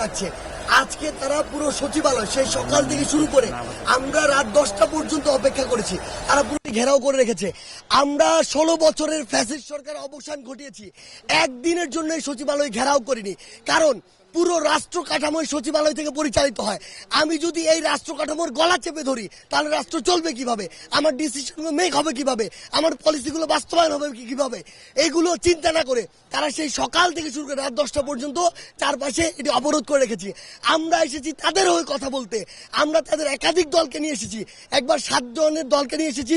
রাখছে আজকে তারা পুরো সচিবালয়, সেই সকাল থেকে শুরু করে আমরা রাত দশটা পর্যন্ত অপেক্ষা করেছি। তারা পুরো ঘেরাও করে রেখেছে। আমরা ষোলো বছরের ফ্যাসিস্ট সরকার অবসান ঘটিয়েছি। একদিনের জন্য এই সচিবালয় ঘেরাও করিনি। কারণ পুরো রাষ্ট্র কাঠামোই সচিবালয় থেকে পরিচালিত হয়। আমি যদি এই রাষ্ট্র কাঠামোর গলা চেপে ধরি, তাহলে রাষ্ট্র চলবে কীভাবে? আমার ডিসিশনগুলো মেক হবে কীভাবে? আমার পলিসিগুলো বাস্তবায়ন হবে কীভাবে? এইগুলো চিন্তা না করে তারা সেই সকাল থেকে শুরু করে রাত দশটা পর্যন্ত চারপাশে এটি অবরোধ করে রেখেছি। আমরা এসেছি তাদের হয়ে কথা বলতে। আমরা তাদের একাধিক দলকে নিয়ে এসেছি। একবার সাত জনের দলকে নিয়ে এসেছি,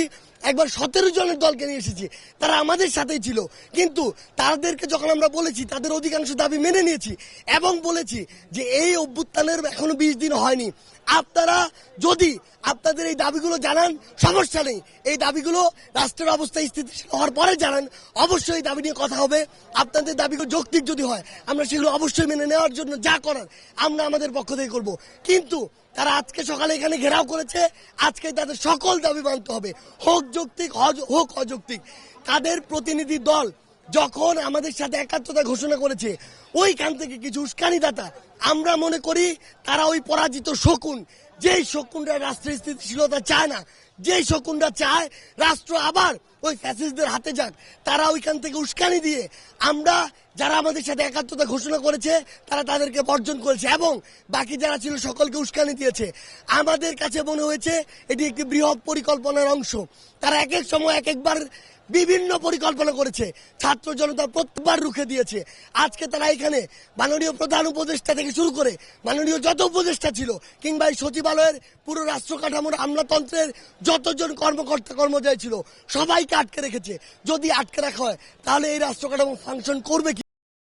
একবার সতেরো জনের দলকে নিয়ে এসেছি। তারা আমাদের সাথেই ছিল। কিন্তু তাদেরকে যখন আমরা বলেছি, তাদের অধিকাংশ দাবি মেনে নিয়েছি এবং বলেছি যে এই অভ্যুত্থানের এখনও বিশ দিন হয়নি। আপনারা যদি আপনাদের এই দাবিগুলো জানান, সমস্যা নেই। এই দাবিগুলো রাষ্ট্রের অবস্থা স্থিতিশীল হওয়ার পরে জানান। অবশ্যই দাবি নিয়ে কথা হবে। আপনাদের দাবিগুলো যৌক্তিক যদি হয়, আমরা সেগুলো অবশ্যই মেনে নেওয়ার জন্য যা করার, আমরা আমাদের পক্ষ থেকে করব। কিন্তু তারা আজকে সকালে এখানে ঘেরাও করেছে। আজকে তাদের সকল দাবি মানতে হবে। হোক যৌক্তিক হোক অযৌক্তিক। তাদের প্রতিনিধি দল যখন আমাদের সাথে একাত্মতা ঘোষণা করেছে, ওইখান থেকে কিছু উস্কানিদাতা, আমরা মনে করি তারা ওই পরাজিত শকুন। যেই শকুনরা রাষ্ট্রের স্থিতিশীলতা চায় না, যেই শকুনরা চায় রাষ্ট্র আবার ওই ফ্যাসিস্টদের হাতে যাক, তারা ওইখান থেকে উস্কানি দিয়ে আমরা যারা আমাদের সাথে একাত্মতা ঘোষণা করেছে, তারা তাদেরকে বর্জন করেছে এবং বাকি যারা ছিল সকলকে উস্কানি দিয়েছে। আমাদের কাছে মনে হয়েছে এটি একটি বৃহৎ পরিকল্পনার অংশ। তারা এক এক সময় এক একবার বিভিন্ন পরিকল্পনা করেছে। ছাত্র জনতা প্রত্যেকবার রুখে দিয়েছে। আজকে তারা এখানে মাননীয় প্রধান উপদেষ্টা থেকে শুরু করে মাননীয় যত উপদেষ্টা ছিল কিংবা এই সচিবালয়ের পুরো রাষ্ট্র কাঠামোর আমলাতন্ত্রের যতজন কর্মকর্তা কর্মচারী ছিল, সবাইকে আটকে রেখেছে। যদি আটকে রাখা হয়, তাহলে এই রাষ্ট্র কাঠামো ফাংশন করবে কি